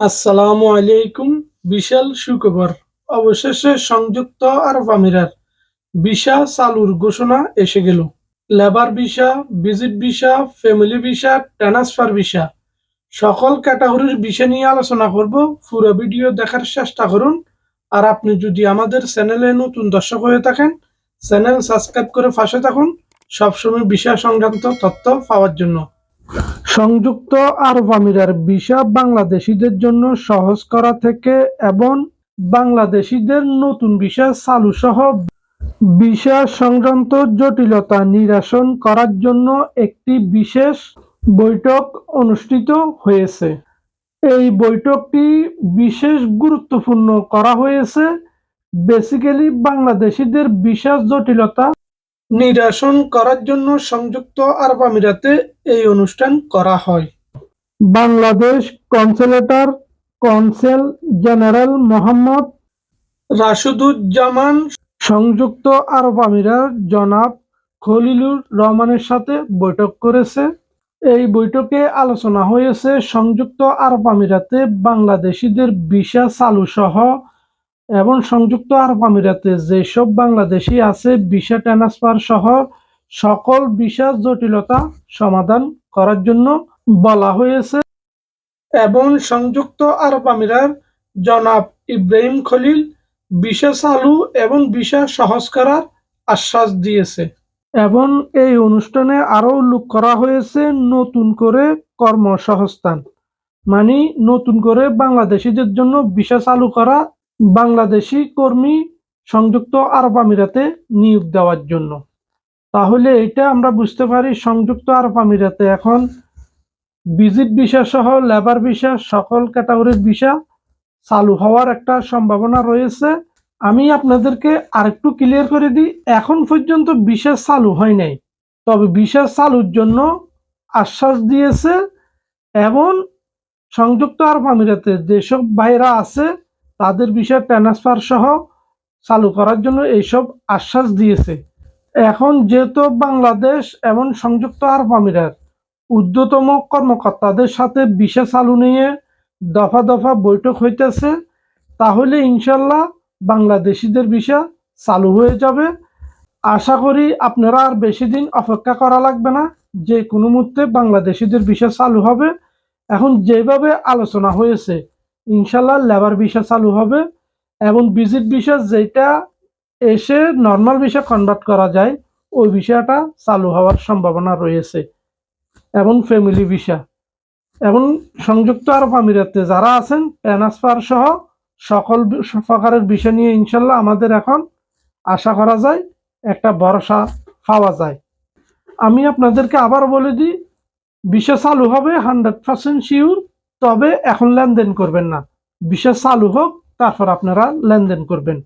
আসসালামু আলাইকুম, বিশাল সুখবর। অবশেষে সংযুক্ত আরব আমিরাত ভিসা চালুর ঘোষণা এসে গেল। Labour visa, visit visa, family visa, transfer visa, সকল ক্যাটাগরির বিষয় নিয়ে আলোচনা করব। পুরো ভিডিও দেখার চেষ্টা করুন। আর আপনি যদি আমাদের চ্যানেলে নতুন দর্শক হয়ে থাকেন, চ্যানেল সাবস্ক্রাইব করে পাশে থাকুন। সবসময় বিষয় সংক্রান্ত তথ্য পাওয়ার জন্য। সংযুক্ত আরব আমিরার ভিসা বাংলাদেশিদের জন্য সহজ করা থেকে এবং বাংলাদেশিদের নতুন ভিসা চালু সহ ভিসা সংক্রান্ত জটিলতা নিরসন করার জন্য একটি বিশেষ বৈঠক অনুষ্ঠিত হয়েছে। এই বৈঠকটি বিশেষ গুরুত্বপূর্ণ করা হয়েছে। বেসিক্যালি বাংলাদেশিদের ভিসা জটিলতা নিরসন করার জন্য সংযুক্ত আরব আমিরাতে এই অনুষ্ঠান করা হয়। বাংলাদেশ কনসুলেটর কনসেল জেনারেল মোহাম্মদ রাশিদুজ্জামান সংযুক্ত আরব আমিরাত জনাব খলিলুর রহমানের সাথে বৈঠক করেছে। এই বৈঠকে আলোচনা হয়েছে সংযুক্ত আরব আমিরাতে বাংলাদেশিদের ভিসা চালু সহ এবং সংযুক্ত আরব আমিরাতে যেসব বাংলাদেশি আছে, ভিসা ট্রান্সফার সহ সকল ভিসা জটিলতা সমাধান করার জন্য বলা হয়েছে। এবং সংযুক্ত আরব আমিরার জনাব ইব্রাহিম খলিল ভিসা চালু এবং ভিসা সহজ করার আশ্বাস দিয়েছে। এবং এই অনুষ্ঠানে আরও উল্লেখ করা হয়েছে, নতুন করে কর্মসংস্থান মানে নতুন করে বাংলাদেশিদের জন্য ভিসা চালু করা বাংলাদেশি কর্মী সংযুক্ত আরব আমিরাতে নিয়োগ দেওয়ার জন্য। তাহলে এটা আমরা বুঝতে পারি, সংযুক্ত আরব আমিরাতে এখন ভিজিট ভিসা সহ লেবার ভিসা, সকল ক্যাটাগরির ভিসা চালু হওয়ার একটা সম্ভাবনা রয়েছে। আমি আপনাদেরকে আরেকটু ক্লিয়ার করে দিই, এখন পর্যন্ত ভিসা চালু হয় নাই। তবে ভিসা চালুর জন্য আশ্বাস দিয়েছে, এবং সংযুক্ত আরব আমিরাতে যেসব ভাইরা আছে তাদের বিষয় ট্রান্সফার সহ চালু করার জন্য এইসব আশ্বাস দিয়েছে। এখন যেহেতু বাংলাদেশ এবং সংযুক্ত আরব আমিরাত, ঊর্ধ্বতম কর্মকর্তাদের সাথে বিষয় চালু নিয়ে দফা দফা বৈঠক হইতেছে, তাহলে ইনশাল্লাহ বাংলাদেশিদের বিষয় চালু হয়ে যাবে। আশা করি আপনারা আর বেশি দিন অপেক্ষা করা লাগবে না, যে কোনো মুহূর্তে বাংলাদেশিদের বিষয় চালু হবে। এখন যেভাবে আলোচনা হয়েছে ইনশাল্লাহ লেবার ভিসা চালু হবে এবং ভিজিট ভিসা যেটা এসে নর্মাল ভিসা কনভার্ট করা যায়, ওই ভিসাটা চালু হওয়ার সম্ভাবনা রয়েছে এবং ফ্যামিলি ভিসা এবং সংযুক্ত আরব আমিরাতে যারা আছেন ট্রান্সফার সহ সকল প্রকারের বিষয় নিয়ে ইনশাল্লাহ আমাদের এখন আশা করা যায়, একটা ভরসা পাওয়া যায়। আমি আপনাদেরকে আবার বলে দিই ভিসা চালু হবে হান্ড্রেড পার্সেন্ট শিওর তবে এখন লেনদেন করবেন না। বিশেষ চালু হোক তারপর আপনারা লেনদেন করবেন।